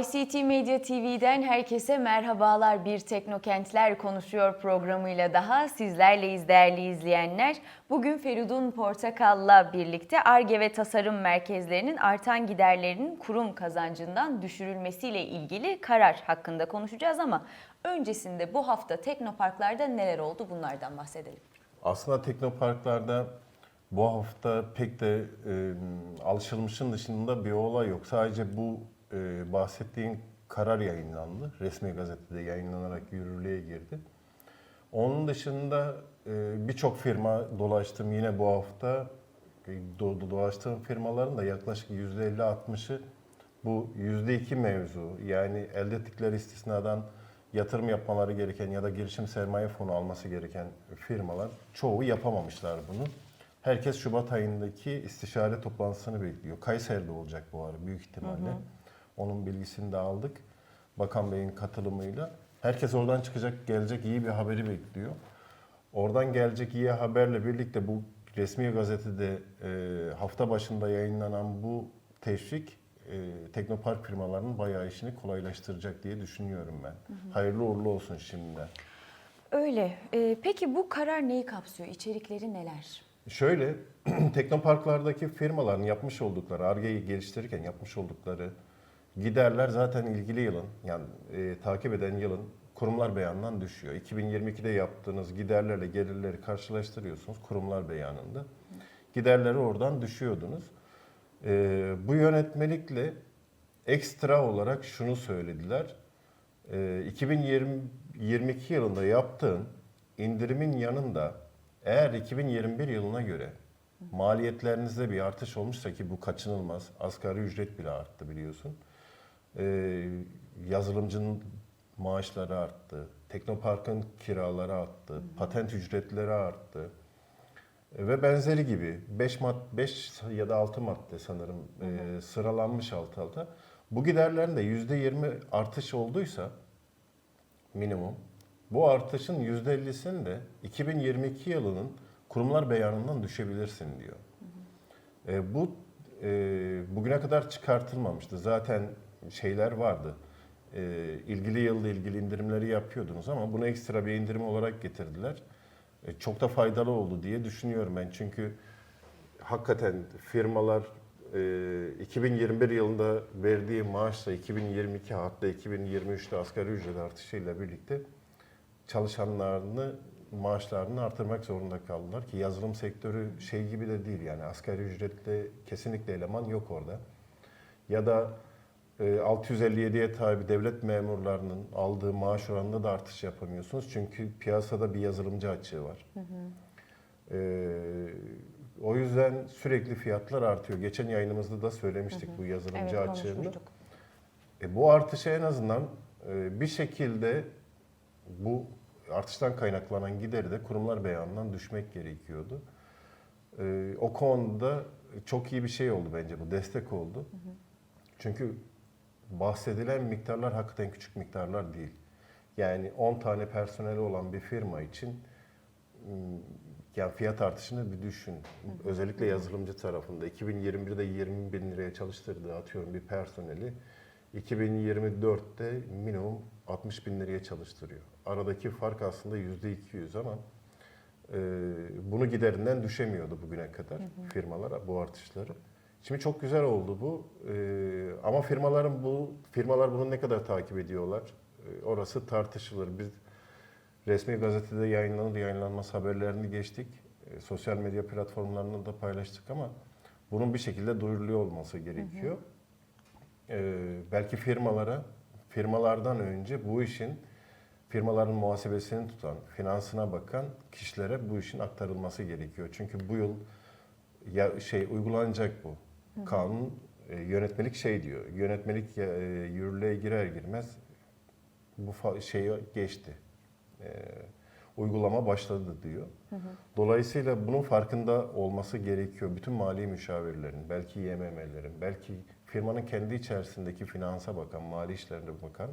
ICT Medya TV'den herkese merhabalar. Bir Teknokentler Konuşuyor programıyla daha sizlerleyiz değerli izleyenler. Bugün Feridun Portakal'la birlikte ARGE ve tasarım merkezlerinin artan giderlerinin kurum kazancından düşürülmesiyle ilgili karar hakkında konuşacağız ama öncesinde bu hafta teknoparklarda neler oldu bunlardan bahsedelim. Aslında teknoparklarda bu hafta pek de e, alışılmışın dışında bir olay yok. Sadece bu e, bahsettiğin karar yayınlandı. Resmi gazetede yayınlanarak yürürlüğe girdi. Onun dışında e, birçok firma dolaştım yine bu hafta. E, do- dolaştığım firmaların da yaklaşık %50-60'ı bu %2 mevzu. Yani elde ettikleri istisnadan yatırım yapmaları gereken ya da girişim sermaye fonu alması gereken firmalar çoğu yapamamışlar bunu. Herkes Şubat ayındaki istişare toplantısını bekliyor. Kayseri'de olacak bu ara büyük ihtimalle. Onun bilgisini de aldık. Bakan Bey'in katılımıyla. Herkes oradan çıkacak, gelecek iyi bir haberi bekliyor. Oradan gelecek iyi haberle birlikte bu resmi gazetede e, hafta başında yayınlanan bu teşvik e, teknopark firmalarının bayağı işini kolaylaştıracak diye düşünüyorum ben. Hayırlı uğurlu olsun şimdiden. Öyle. Ee, peki bu karar neyi kapsıyor? İçerikleri neler? Şöyle, teknoparklardaki firmaların yapmış oldukları, ARGE'yi geliştirirken yapmış oldukları giderler zaten ilgili yılın, yani e, takip eden yılın kurumlar beyanından düşüyor. 2022'de yaptığınız giderlerle gelirleri karşılaştırıyorsunuz kurumlar beyanında. Giderleri oradan düşüyordunuz. E, bu yönetmelikle ekstra olarak şunu söylediler. E, 2022 yılında yaptığın indirimin yanında eğer 2021 yılına göre maliyetlerinizde bir artış olmuşsa ki bu kaçınılmaz. Asgari ücret bile arttı biliyorsun. Ee, yazılımcının maaşları arttı. Teknoparkın kiraları arttı. Patent ücretleri arttı. E, Ve benzeri gibi 5 mad 5 ya da 6 madde sanırım e, sıralanmış alt alta. Bu giderlerin de %20 artış olduysa minimum. Bu artışın %50'sini de 2022 yılının kurumlar beyanından düşebilirsin diyor. E, bu e, bugüne kadar çıkartılmamıştı. Zaten şeyler vardı. E, ilgili yılda ilgili indirimleri yapıyordunuz ama bunu ekstra bir indirim olarak getirdiler. E, çok da faydalı oldu diye düşünüyorum ben. Çünkü hakikaten firmalar e, 2021 yılında verdiği maaşla 2022 hatta 2023'te asgari ücret artışıyla birlikte çalışanlarını maaşlarını artırmak zorunda kaldılar ki yazılım sektörü şey gibi de değil yani asgari ücretle kesinlikle eleman yok orada. Ya da 657'ye tabi devlet memurlarının aldığı maaş oranında da artış yapamıyorsunuz. Çünkü piyasada bir yazılımcı açığı var. E, o yüzden sürekli fiyatlar artıyor. Geçen yayınımızda da söylemiştik bu yazılımcı Evet açığını. E, bu artışa en azından e, bir şekilde bu artıştan kaynaklanan gideri de kurumlar beyanından düşmek gerekiyordu. E, o konuda çok iyi bir şey oldu bence bu, destek oldu. Çünkü bahsedilen miktarlar hakikaten küçük miktarlar değil. Yani 10 tane personeli olan bir firma için ım, yani fiyat artışını bir düşün. Özellikle yazılımcı tarafında 2021'de 20 bin liraya çalıştırdığı atıyorum bir personeli 2024'te minimum 60 bin liraya çalıştırıyor. Aradaki fark aslında %200 ama e, bunu giderinden düşemiyordu bugüne kadar firmalar bu artışları. Şimdi çok güzel oldu bu E, ama firmaların bu firmalar bunu ne kadar takip ediyorlar E, orası tartışılır. Biz resmi gazetede yayınlanır yayınlanmaz haberlerini geçtik. E, sosyal medya platformlarında da paylaştık ama bunun bir şekilde duyuruluyor olması gerekiyor. Ee, belki firmalara, firmalardan önce bu işin firmaların muhasebesini tutan, finansına bakan kişilere bu işin aktarılması gerekiyor. Çünkü bu yıl ya şey uygulanacak bu. Kanun e, yönetmelik şey diyor. Yönetmelik e, yürürlüğe girer girmez bu şeyi geçti. E, uygulama başladı diyor. Dolayısıyla bunun farkında olması gerekiyor. Bütün mali müşavirlerin, belki YMM'lerin, belki firmanın kendi içerisindeki finansa bakan, mali işlerine bakan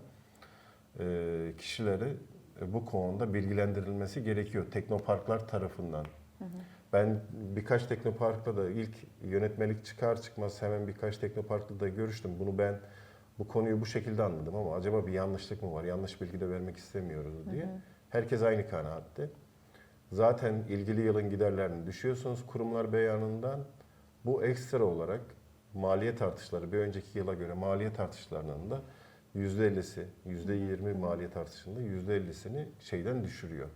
e, kişileri e, bu konuda bilgilendirilmesi gerekiyor teknoparklar tarafından. Ben birkaç teknoparkla da ilk yönetmelik çıkar çıkmaz hemen birkaç teknoparkla da görüştüm. Bunu ben Bu konuyu bu şekilde anladım ama acaba bir yanlışlık mı var? Yanlış bilgi de vermek istemiyoruz diye. Herkes aynı kanaatte. Zaten ilgili yılın giderlerini düşüyorsunuz kurumlar beyanından. Bu ekstra olarak maliyet artışları bir önceki yıla göre maliyet artışlarının da %50'si, %20 maliyet artışında %50'sini şeyden düşürüyor.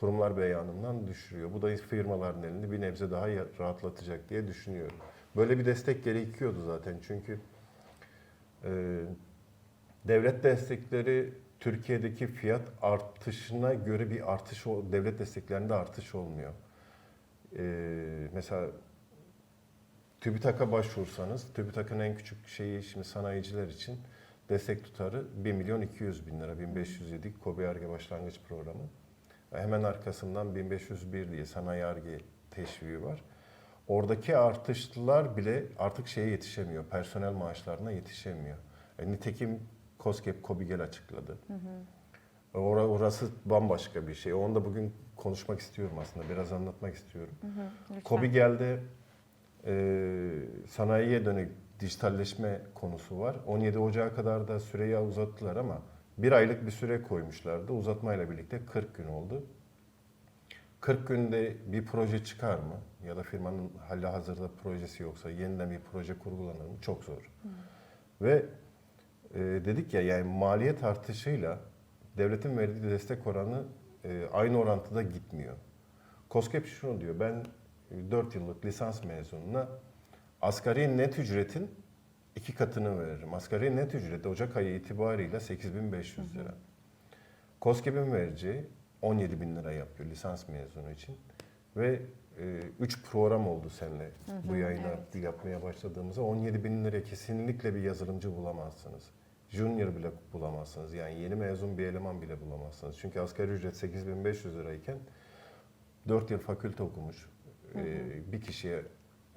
Kurumlar beyanından düşürüyor. Bu da firmaların elini bir nebze daha rahatlatacak diye düşünüyorum. Böyle bir destek gerekiyordu zaten çünkü e, devlet destekleri Türkiye'deki fiyat artışına göre bir artış, devlet desteklerinde artış olmuyor. E, mesela TÜBİTAK'a başvursanız, TÜBİTAK'ın en küçük şeyi şimdi sanayiciler için destek tutarı 1 milyon 200 bin lira, 1507 KOBİ ARGE başlangıç programı. Hemen arkasından 1501 diye sanayi ARGE teşviği var. Oradaki artışlar bile artık şeye yetişemiyor, personel maaşlarına yetişemiyor. E, nitekim COSGAP, KOBİGEL açıkladı. Ora- Orası bambaşka bir şey. Onu da bugün konuşmak istiyorum aslında, biraz anlatmak istiyorum. Lütfen. KOBİGEL'de e, sanayiye dönük dijitalleşme konusu var. 17 Ocağı kadar da süreyi uzattılar ama bir aylık bir süre koymuşlardı. Uzatmayla birlikte 40 gün oldu. 40 günde bir proje çıkar mı? Ya da firmanın hala hazırda projesi yoksa yeniden bir proje kurgulanır mı? Çok zor. Ve e, dedik ya yani maliyet artışıyla devletin verdiği destek oranı e, aynı orantıda gitmiyor. COSGAP şunu diyor, ben 4 yıllık lisans mezununa asgari net ücretin iki katını veririm. Asgari net ücret Ocak ayı itibarıyla 8500 lira. COSGAP'in vereceği 17 bin lira yapıyor lisans mezunu için. Ve 3 program oldu seninle bu yayını evet. yapmaya başladığımızda 17 bin liraya kesinlikle bir yazılımcı bulamazsınız. Junior bile bulamazsınız. Yani yeni mezun bir eleman bile bulamazsınız. Çünkü asgari ücret 8500 lirayken 4 yıl fakülte okumuş e, bir kişiye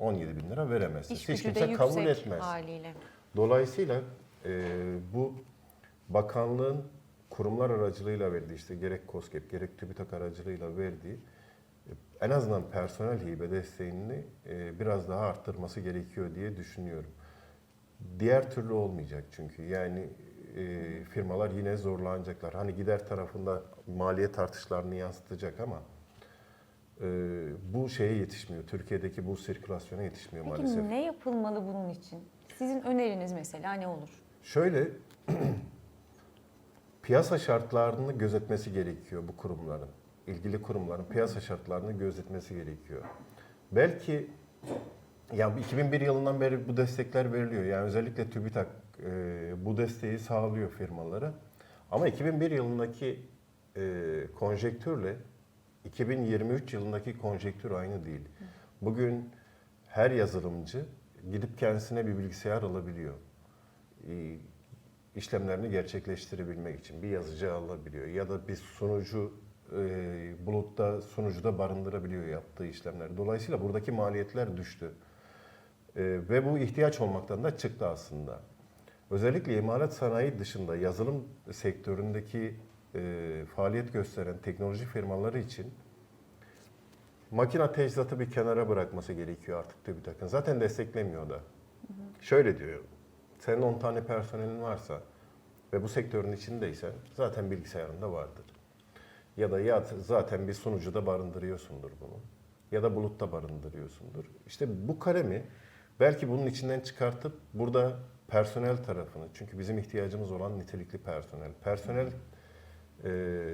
17 bin lira veremezsiniz. İş Hiç gücü de kimse kabul yüksek etmez. haliyle. Dolayısıyla e, bu bakanlığın kurumlar aracılığıyla verdiği işte gerek COSGAP gerek TÜBİTAK aracılığıyla verdiği e, en azından personel hibe desteğini e, biraz daha arttırması gerekiyor diye düşünüyorum. Diğer türlü olmayacak çünkü yani e, firmalar yine zorlanacaklar. Hani gider tarafında maliyet artışlarını yansıtacak ama e, bu şeye yetişmiyor. Türkiye'deki bu sirkülasyona yetişmiyor Peki maalesef. ne yapılmalı bunun için? Sizin öneriniz mesela ne olur? Şöyle piyasa şartlarını gözetmesi gerekiyor bu kurumların. ilgili kurumların piyasa şartlarını gözetmesi gerekiyor. Belki ya bu 2001 yılından beri bu destekler veriliyor. Yani özellikle TÜBİTAK e, bu desteği sağlıyor firmalara. Ama 2001 yılındaki e, konjektürle 2023 yılındaki konjektür aynı değil. Bugün her yazılımcı gidip kendisine bir bilgisayar alabiliyor. İşlemlerini gerçekleştirebilmek için bir yazıcı alabiliyor ya da bir sunucu e, bulutta sunucuda barındırabiliyor yaptığı işlemler. Dolayısıyla buradaki maliyetler düştü. E, ve bu ihtiyaç olmaktan da çıktı aslında. Özellikle imalat sanayi dışında yazılım sektöründeki e, faaliyet gösteren teknoloji firmaları için makine teçhizatı bir kenara bırakması gerekiyor artık TÜBİTAK'ın. Zaten desteklemiyor da. Şöyle diyor, senin 10 tane personelin varsa ve bu sektörün içindeysen zaten bilgisayarında vardır. Ya da ya zaten bir sunucuda barındırıyorsundur bunu. Ya da bulutta barındırıyorsundur. İşte bu kalemi belki bunun içinden çıkartıp burada personel tarafını, çünkü bizim ihtiyacımız olan nitelikli personel. Personel e,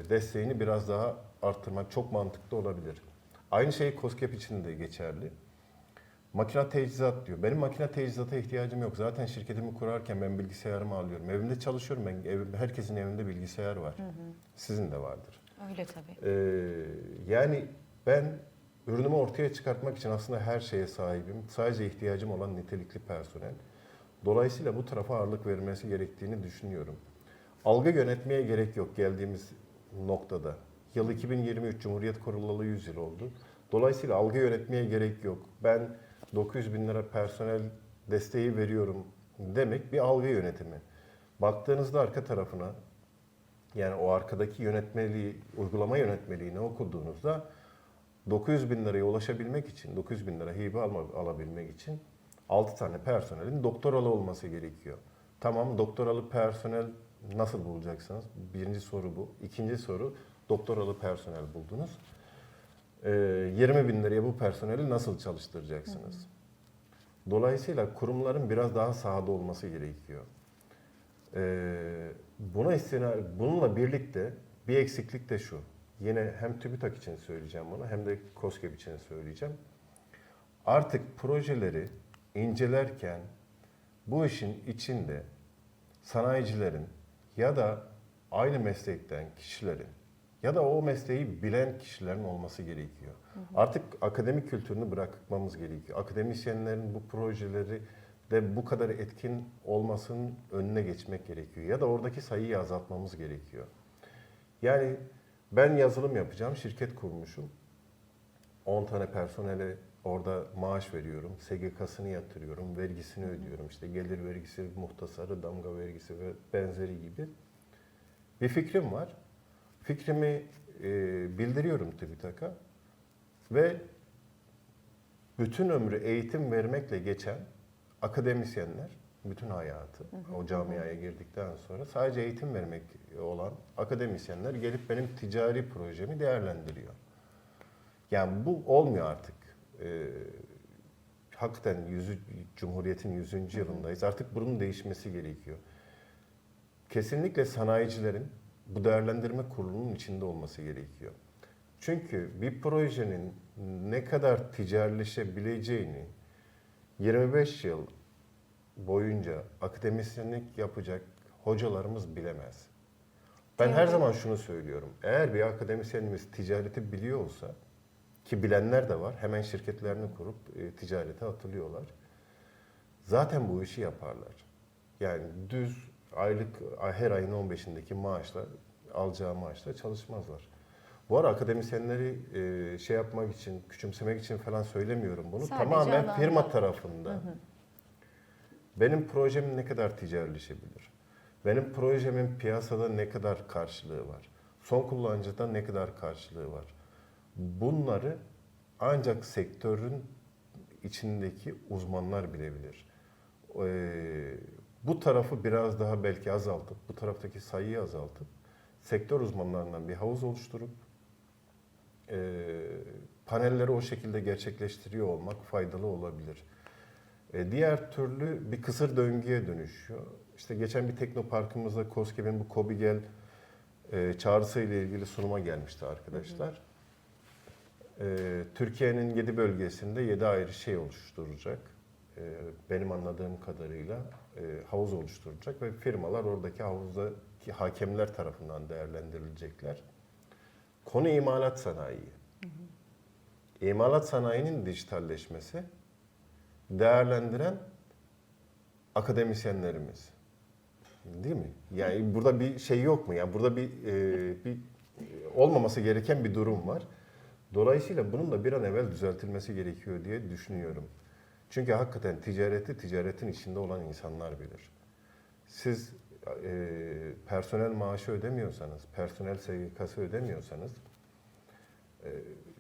desteğini biraz daha arttırmak çok mantıklı olabilir. Aynı şey COSGAP için de geçerli. Makine teçhizat diyor. Benim makine teçhizata ihtiyacım yok. Zaten şirketimi kurarken ben bilgisayarımı alıyorum. Evimde çalışıyorum ben. Ev, herkesin evinde bilgisayar var. Sizin de vardır. Öyle tabii. Ee, yani ben ürünümü ortaya çıkartmak için aslında her şeye sahibim. Sadece ihtiyacım olan nitelikli personel. Dolayısıyla bu tarafa ağırlık verilmesi gerektiğini düşünüyorum. Algı yönetmeye gerek yok geldiğimiz noktada. Yıl 2023 Cumhuriyet kurulalı 100 yıl oldu. Dolayısıyla algı yönetmeye gerek yok. Ben 900 bin lira personel desteği veriyorum demek bir algı yönetimi. Baktığınızda arka tarafına yani o arkadaki yönetmeliği, uygulama yönetmeliğini okuduğunuzda 900 bin liraya ulaşabilmek için, 900 bin lira hibe alma, alabilmek için 6 tane personelin doktoralı olması gerekiyor. Tamam doktoralı personel nasıl bulacaksınız? Birinci soru bu. İkinci soru doktoralı personel buldunuz. Ee, 20 bin liraya bu personeli nasıl çalıştıracaksınız? Dolayısıyla kurumların biraz daha sahada olması gerekiyor. Ee, buna istina, bununla birlikte bir eksiklik de şu. Yine hem TÜBİTAK için söyleyeceğim bunu hem de KOSGEB için söyleyeceğim. Artık projeleri incelerken bu işin içinde sanayicilerin ya da aynı meslekten kişilerin ya da o mesleği bilen kişilerin olması gerekiyor. Artık akademik kültürünü bırakmamız gerekiyor. Akademisyenlerin bu projeleri de bu kadar etkin olmasının önüne geçmek gerekiyor. Ya da oradaki sayıyı azaltmamız gerekiyor. Yani ben yazılım yapacağım, şirket kurmuşum. 10 tane personele orada maaş veriyorum, SGK'sını yatırıyorum, vergisini ödüyorum. İşte gelir vergisi, muhtasarı, damga vergisi ve benzeri gibi. Bir fikrim var. Fikrimi e, bildiriyorum TÜBİTAK'a ve bütün ömrü eğitim vermekle geçen akademisyenler bütün hayatı o camiaya girdikten sonra sadece eğitim vermek olan akademisyenler gelip benim ticari projemi değerlendiriyor. Yani bu olmuyor artık. Ee, hakikaten yüzü, Cumhuriyet'in 100. yılındayız. Artık bunun değişmesi gerekiyor. Kesinlikle sanayicilerin bu değerlendirme kurulunun içinde olması gerekiyor. Çünkü bir projenin ne kadar ticarileşebileceğini 25 yıl boyunca akademisyenlik yapacak hocalarımız bilemez. Ben her zaman şunu söylüyorum. Eğer bir akademisyenimiz ticareti biliyor olsa ki bilenler de var. Hemen şirketlerini kurup e, ticarete atılıyorlar. Zaten bu işi yaparlar. Yani düz aylık her ayın 15'indeki maaşla alacağı maaşla çalışmazlar. Bu ara akademisyenleri e, şey yapmak için, küçümsemek için falan söylemiyorum bunu. Sadece Tamamen alanda. firma tarafında. Benim projem ne kadar ticarileşebilir? Benim projemin piyasada ne kadar karşılığı var? Son kullanıcıda ne kadar karşılığı var? Bunları ancak sektörün içindeki uzmanlar bilebilir. Ee, bu tarafı biraz daha belki azaltıp, bu taraftaki sayıyı azaltıp, sektör uzmanlarından bir havuz oluşturup, e, panelleri o şekilde gerçekleştiriyor olmak faydalı olabilir. E, diğer türlü bir kısır döngüye dönüşüyor. İşte geçen bir teknoparkımızda KOSGEB'in bu Kobigel e, çağrısı ilgili sunuma gelmişti arkadaşlar. E, Türkiye'nin 7 bölgesinde 7 ayrı şey oluşturacak. E, benim anladığım kadarıyla e, havuz oluşturacak ve firmalar oradaki havuzdaki hakemler tarafından değerlendirilecekler. Konu imalat sanayi. İmalat sanayinin dijitalleşmesi değerlendiren akademisyenlerimiz. Değil mi? Yani burada bir şey yok mu? Yani burada bir e, bir olmaması gereken bir durum var. Dolayısıyla bunun da bir an evvel düzeltilmesi gerekiyor diye düşünüyorum. Çünkü hakikaten ticareti ticaretin içinde olan insanlar bilir. Siz e, personel maaşı ödemiyorsanız, personel SGK'sı ödemiyorsanız e,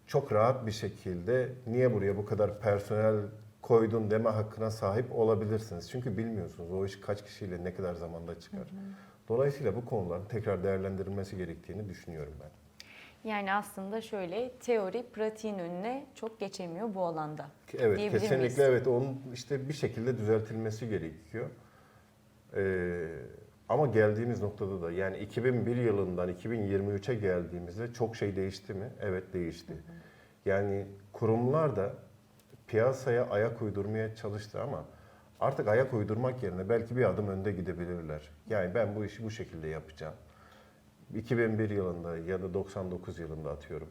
çok rahat bir şekilde niye buraya bu kadar personel koydun deme hakkına sahip olabilirsiniz. Çünkü bilmiyorsunuz o iş kaç kişiyle ne kadar zamanda çıkar. Dolayısıyla bu konuların tekrar değerlendirilmesi gerektiğini düşünüyorum ben. Yani aslında şöyle teori pratiğin önüne çok geçemiyor bu alanda. Evet kesinlikle miyiz? evet onun işte bir şekilde düzeltilmesi gerekiyor. Ee, ama geldiğimiz noktada da yani 2001 yılından 2023'e geldiğimizde çok şey değişti mi? Evet değişti. Yani kurumlar da piyasaya ayak uydurmaya çalıştı ama artık ayak uydurmak yerine belki bir adım önde gidebilirler. Yani ben bu işi bu şekilde yapacağım. 2001 yılında ya da 99 yılında atıyorum.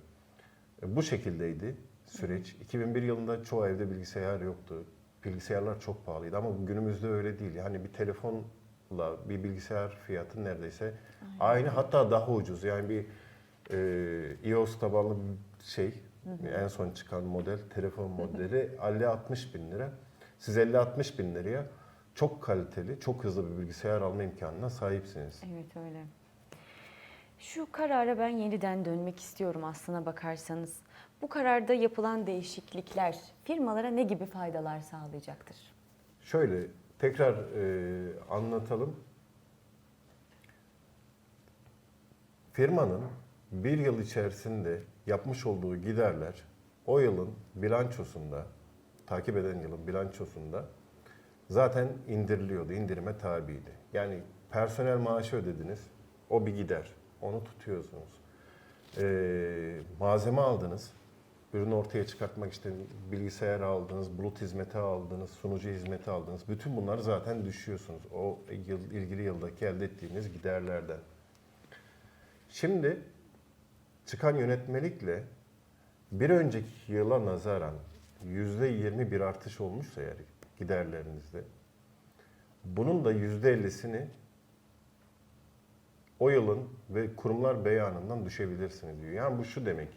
E, Bu şekildeydi süreç. 2001 yılında çoğu evde bilgisayar yoktu. Bilgisayarlar çok pahalıydı ama günümüzde öyle değil. Yani bir telefonla bir bilgisayar fiyatı neredeyse aynı hatta daha ucuz. Yani bir e, iOS tabanlı bir şey en son çıkan model telefon modeli 50-60 bin lira. Siz 50-60 bin liraya çok kaliteli, çok hızlı bir bilgisayar alma imkanına sahipsiniz. Evet öyle. Şu karara ben yeniden dönmek istiyorum aslına bakarsanız. Bu kararda yapılan değişiklikler firmalara ne gibi faydalar sağlayacaktır? Şöyle tekrar e, anlatalım. Firmanın bir yıl içerisinde yapmış olduğu giderler o yılın bilançosunda, takip eden yılın bilançosunda zaten indiriliyordu, indirime tabiydi. Yani personel maaşı ödediniz, o bir gider, onu tutuyorsunuz. Ee, malzeme aldınız, ürünü ortaya çıkartmak için bilgisayar aldınız, bulut hizmeti aldınız, sunucu hizmeti aldınız. Bütün bunları zaten düşüyorsunuz o yıl, ilgili yıldaki elde ettiğiniz giderlerden. Şimdi çıkan yönetmelikle bir önceki yıla nazaran yüzde yirmi bir artış olmuşsa eğer giderlerinizde bunun da yüzde ellisini o yılın ve kurumlar beyanından düşebilirsiniz diyor. Yani bu şu demek.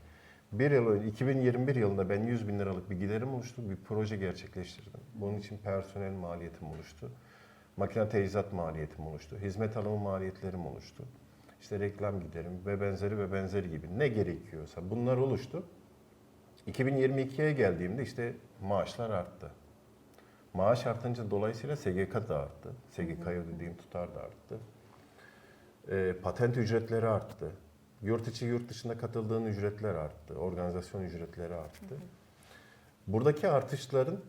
Bir yıl önce 2021 yılında ben 100 bin liralık bir giderim oluştu. Bir proje gerçekleştirdim. Bunun için personel maliyetim oluştu. Makine teçhizat maliyetim oluştu. Hizmet alımı maliyetlerim oluştu. İşte reklam giderim ve benzeri ve benzeri gibi ne gerekiyorsa bunlar oluştu. 2022'ye geldiğimde işte maaşlar arttı. Maaş artınca dolayısıyla SGK da arttı. SGK'ya ödediğim tutar da arttı. E, patent ücretleri arttı. Yurt içi yurt dışında katıldığın ücretler arttı. Organizasyon ücretleri arttı. Buradaki artışların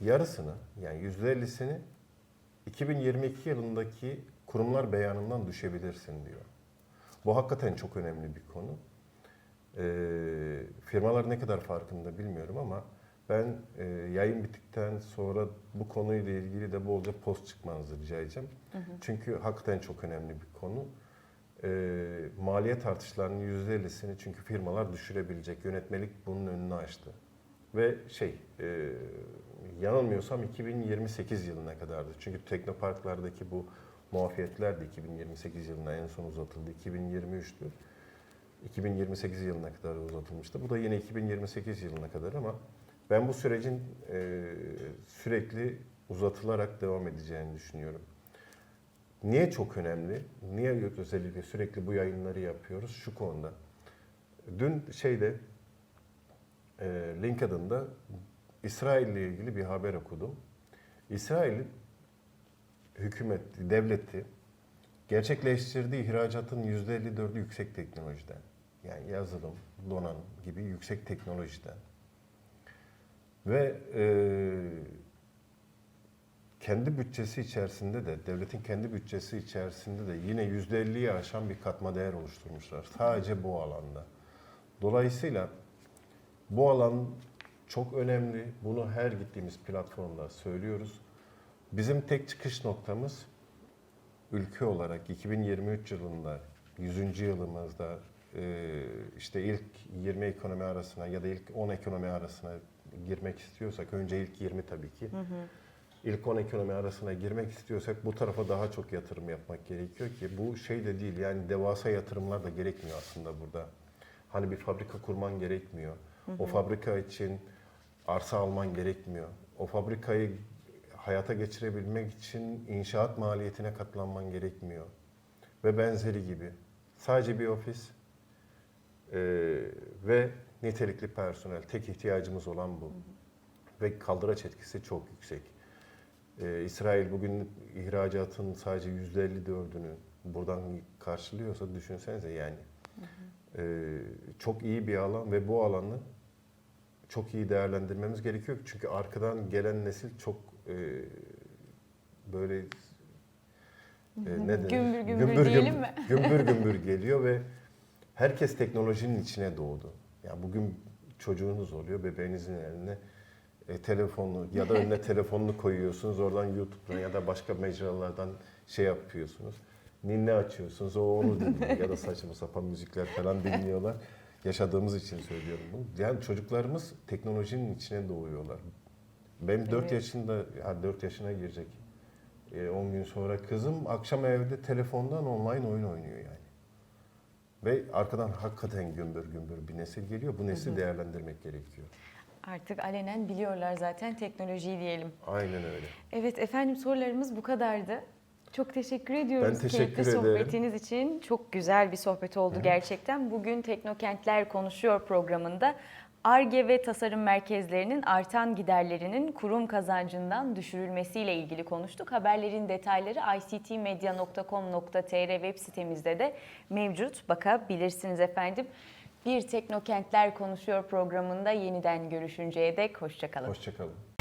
yarısını yani %50'sini 2022 yılındaki kurumlar beyanından düşebilirsin diyor. Bu hakikaten çok önemli bir konu. Ee, firmalar ne kadar farkında bilmiyorum ama ben e, yayın bittikten sonra bu konuyla ilgili de bolca post çıkmanızı rica edeceğim. Çünkü hakikaten çok önemli bir konu. Ee, maliyet artışlarının %50'sini çünkü firmalar düşürebilecek. Yönetmelik bunun önünü açtı. Ve şey, e, yanılmıyorsam 2028 yılına kadardı. Çünkü teknoparklardaki bu muafiyetler de 2028 yılına en son uzatıldı. 2023'tü. 2028 yılına kadar uzatılmıştı. Bu da yine 2028 yılına kadar ama ben bu sürecin e, sürekli uzatılarak devam edeceğini düşünüyorum. Niye çok önemli? Niye özellikle sürekli bu yayınları yapıyoruz? Şu konuda. Dün şeyde e, LinkedIn'da İsrail ile ilgili bir haber okudum. İsrail'in hükümeti, devleti gerçekleştirdiği ihracatın %54'ü yüksek teknolojiden. Yani yazılım, donanım gibi yüksek teknolojiden. Ve e, kendi bütçesi içerisinde de, devletin kendi bütçesi içerisinde de yine %50'yi aşan bir katma değer oluşturmuşlar. Sadece bu alanda. Dolayısıyla bu alan çok önemli. Bunu her gittiğimiz platformda söylüyoruz. Bizim tek çıkış noktamız ülke olarak 2023 yılında 100. yılımızda e, işte ilk 20 ekonomi arasına ya da ilk 10 ekonomi arasına girmek istiyorsak önce ilk 20 tabii ki. İlk 10 ekonomi arasına girmek istiyorsak bu tarafa daha çok yatırım yapmak gerekiyor ki bu şey de değil yani devasa yatırımlar da gerekmiyor aslında burada. Hani bir fabrika kurman gerekmiyor. O fabrika için arsa alman gerekmiyor. O fabrikayı hayata geçirebilmek için inşaat maliyetine katlanman gerekmiyor. Ve benzeri gibi. Sadece bir ofis e, ve nitelikli personel. Tek ihtiyacımız olan bu. Ve kaldıraç etkisi çok yüksek. E, İsrail bugün ihracatın sadece %54'ünü buradan karşılıyorsa düşünsenize yani. E, çok iyi bir alan ve bu alanı çok iyi değerlendirmemiz gerekiyor. Çünkü arkadan gelen nesil çok e, böyle e, ne denir? Gümbür gümbür diyelim mi? Gümbür gümbür geliyor ve herkes teknolojinin içine doğdu. Yani bugün çocuğunuz oluyor, bebeğinizin eline e, telefonunu ya da önüne telefonunu koyuyorsunuz. Oradan YouTube'dan ya da başka mecralardan şey yapıyorsunuz. Ninni açıyorsunuz, o onu dinliyor ya da saçma sapan müzikler falan dinliyorlar. Yaşadığımız için söylüyorum bunu. Yani çocuklarımız teknolojinin içine doğuyorlar. Benim 4 Evet. yaşında, ha 4 yaşına girecek. E, 10 gün sonra kızım akşam evde telefondan online oyun oynuyor yani. Ve arkadan hakikaten gümbür gümbür bir nesil geliyor. Bu nesli değerlendirmek gerekiyor. Artık alenen biliyorlar zaten teknolojiyi diyelim. Aynen öyle. Evet efendim sorularımız bu kadardı. Çok teşekkür ediyoruz Ben teşekkür keyifli ederim. sohbetiniz için. Çok güzel bir sohbet oldu gerçekten. Bugün Teknokentler Konuşuyor programında ARGE ve tasarım merkezlerinin artan giderlerinin kurum kazancından düşürülmesiyle ilgili konuştuk. Haberlerin detayları ictmedia.com.tr web sitemizde de mevcut. Bakabilirsiniz efendim. Bir Teknokentler Konuşuyor programında yeniden görüşünceye dek hoşçakalın. Hoşçakalın.